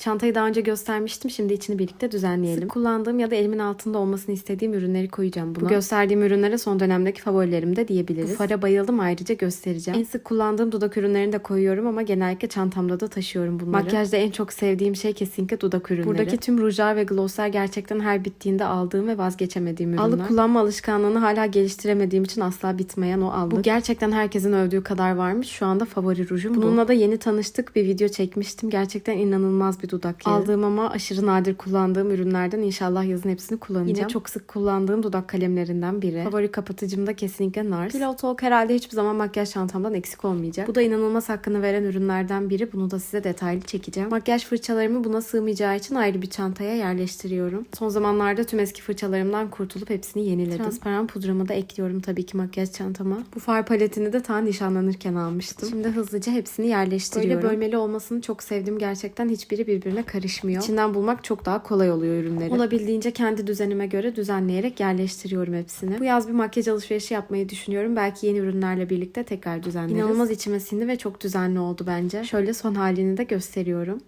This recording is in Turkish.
Çantayı daha önce göstermiştim. Şimdi içini birlikte düzenleyelim. Sık kullandığım ya da elimin altında olmasını istediğim ürünleri koyacağım buna. Bu gösterdiğim ürünlere son dönemdeki favorilerim de diyebiliriz. Bu fara bayıldım ayrıca göstereceğim. En sık kullandığım dudak ürünlerini de koyuyorum ama genellikle çantamda da taşıyorum bunları. Makyajda en çok sevdiğim şey kesinlikle dudak ürünleri. Buradaki tüm rujlar ve glosslar gerçekten her bittiğinde aldığım ve vazgeçemediğim ürünler. Allık kullanma alışkanlığını hala geliştiremediğim için asla bitmeyen o allık. Bu gerçekten herkesin övdüğü kadar varmış. Şu anda favori rujum bu. Bununla da yeni tanıştık. Bir video çekmiştim. Gerçekten inanılmaz bir dudak yeri. Aldığım ama aşırı nadir kullandığım ürünlerden inşallah yazın hepsini kullanacağım. Yine çok sık kullandığım dudak kalemlerinden biri. Favori kapatıcım da kesinlikle NARS. Pillow Talk herhalde hiçbir zaman makyaj çantamdan eksik olmayacak. Bu da inanılmaz hakkını veren ürünlerden biri. Bunu da size detaylı çekeceğim. Makyaj fırçalarımı buna sığmayacağı için ayrı bir çantaya yerleştiriyorum. Son zamanlarda tüm eski fırçalarımdan kurtulup hepsini yeniledim. Transparan pudramı da ekliyorum tabii ki makyaj çantama. Bu far paletini de ta nişanlanırken almıştım. Şimdi hızlıca hepsini yerleştiriyorum. Böyle bölmeli olmasını çok sevdim. Gerçekten hiçbiri birbirine karışmıyor. İçinden bulmak çok daha kolay oluyor ürünleri. Olabildiğince kendi düzenime göre düzenleyerek yerleştiriyorum hepsini. Bu yaz bir makyaj alışverişi yapmayı düşünüyorum. Belki yeni ürünlerle birlikte tekrar düzenleriz. İnanılmaz içime sindi ve çok düzenli oldu bence. Şöyle son halini de gösteriyorum.